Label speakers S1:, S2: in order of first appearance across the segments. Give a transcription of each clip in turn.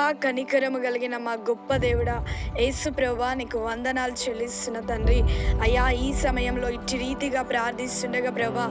S1: ఆ కనికరము కలిగిన మా గొప్ప దేవుడా యేసు ప్రభా నీకు వందనాలు చెల్లిస్తున్న తండ్రి. అయ్యా ఈ సమయంలో ఇట్టి రీతిగా ప్రార్థిస్తుండగా ప్రభా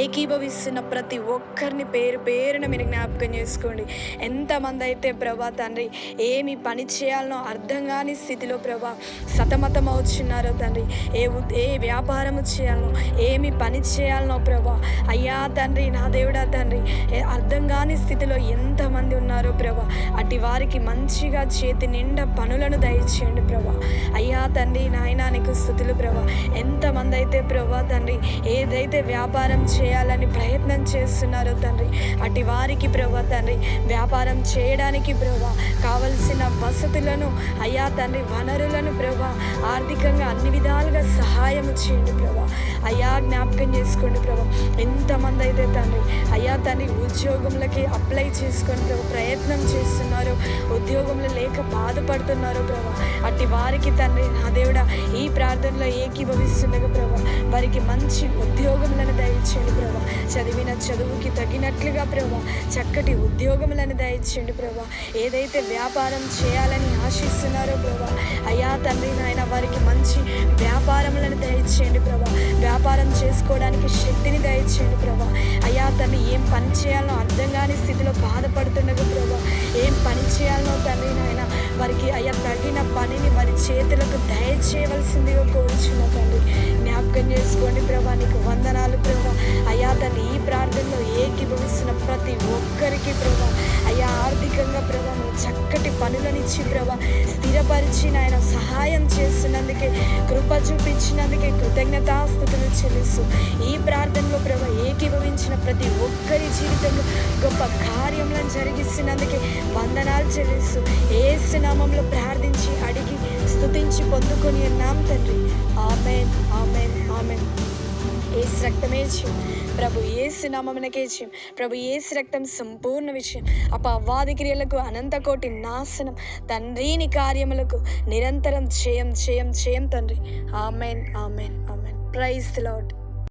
S1: ఏకీభవిస్తున్న ప్రతి ఒక్కరిని పేరు పేరున మీరు జ్ఞాపకం చేసుకోండి. ఎంతమంది అయితే ప్రభా తండ్రి ఏమి పని చేయాలనో అర్థం కాని స్థితిలో ప్రభా సతమతం అవుతున్నారో తండ్రి. ఏ ఏ వ్యాపారము చేయాలనో ఏమి పని చేయాలనో ప్రభా అయ్యా తండ్రి నా దేవుడా తండ్రి ఏ అర్థం కాని స్థితిలో ఎంతమంది ఉన్నారో ప్రభా అటు వారికి మంచిగా చేతి నిండా పనులను దయచేయండి ప్రభా. అయ్యా తండ్రి నాయన నీకు స్థుతులు ప్రభా. ఎంతమంది అయితే ప్రభా తండ్రి ఏదైతే వ్యాపారం చేయాలని ప్రయత్నం చేస్తున్నారో తండ్రి అటు వారికి ప్రభా తండ్రి వ్యాపారం చేయడానికి ప్రభా కావలసిన వసతులను అయ్యా తండ్రి వనరులను ప్రభా ఆర్థికంగా అన్ని విధాలుగా సహాయం చేయండి ప్రభా. అయ్యా జ్ఞాపకం చేసుకోండి ప్రభా. అయ్యా తండ్రి ఉద్యోగంలకి అప్లై చేసుకొని ప్రభు ప్రయత్నం చేస్తున్నారు. ఉద్యోగంలో లేక బాధపడుతున్నారు ప్రభా. అట్టి వారికి తండ్రి నా దేవుడా ఈ ప్రార్థనలో ఏకీభవిస్తుండగా ప్రభా. వారికి మంచి ఉద్యోగములను దయచేయండి ప్రభా. చదివిన చదువుకి తగినట్లుగా ప్రభా. చక్కటి ఉద్యోగములను దయచేయండి ప్రభా. ఏదైతే వ్యాపారం చేయాలని ఆశిస్తున్నారో ప్రభా. అయ్యా తండ్రి నాయన వారికి మంచి వ్యాపారములను దయచేయండి ప్రభా. వ్యాపారం చేసుకోవడానికి శక్తిని దయచేయండి ప్రభా. అయ్యా పని చేయాలో అర్థం కాని స్థితిలో బాధపడుతుండగా ప్రభా ఏం పని చేయాలనో తండ్రి నాయన వారికి అయ్యా తగిన పనిని వారి చేతులకు దయచేయవలసిందిగా కోరుచున్న తండ్రి. జ్ఞాపకం చేసుకోండి ప్రభా నీకు వందనాలు ప్రభా. అయ్యా తండ్రి ఈ ప్రార్థనలో ఏకీభవిస్తున్న ప్రతి ఒక్కరికి ప్రభా ఆర్థికంగా ప్రభా నువ్వు చక్కటి పనులనిచ్చి ప్రభా స్థిరపరిచి నాయన సహాయం చేస్తున్నందుకే కృప చూపించినందుకే కృతజ్ఞతాస్థుతులు చెల్లిస్తూ ఈ ప్రార్థనలో ప్రభా ఏకీభవించిన ప్రతి ఒక్కరి జీవితంలో గొప్ప కార్యములను జరిగిస్తున్నందుకే వందనాలు చెల్లిస్తూ ఏ నామంలో ప్రార్థించి అడిగి స్థుతించి పొందుకొని ఉన్నాం తండ్రి. ఆమె రక్తమే జయం ప్రభు ఏసు నామమునకే జయం ప్రభు ఏసు రక్తం సంపూర్ణ విషయం అపవాది క్రియలకు అనంతకోటి నాశనం. తండ్రిని కార్యములకు నిరంతరం చేయం చేయం చేయం తండ్రి. Amen amen amen. Praise Lord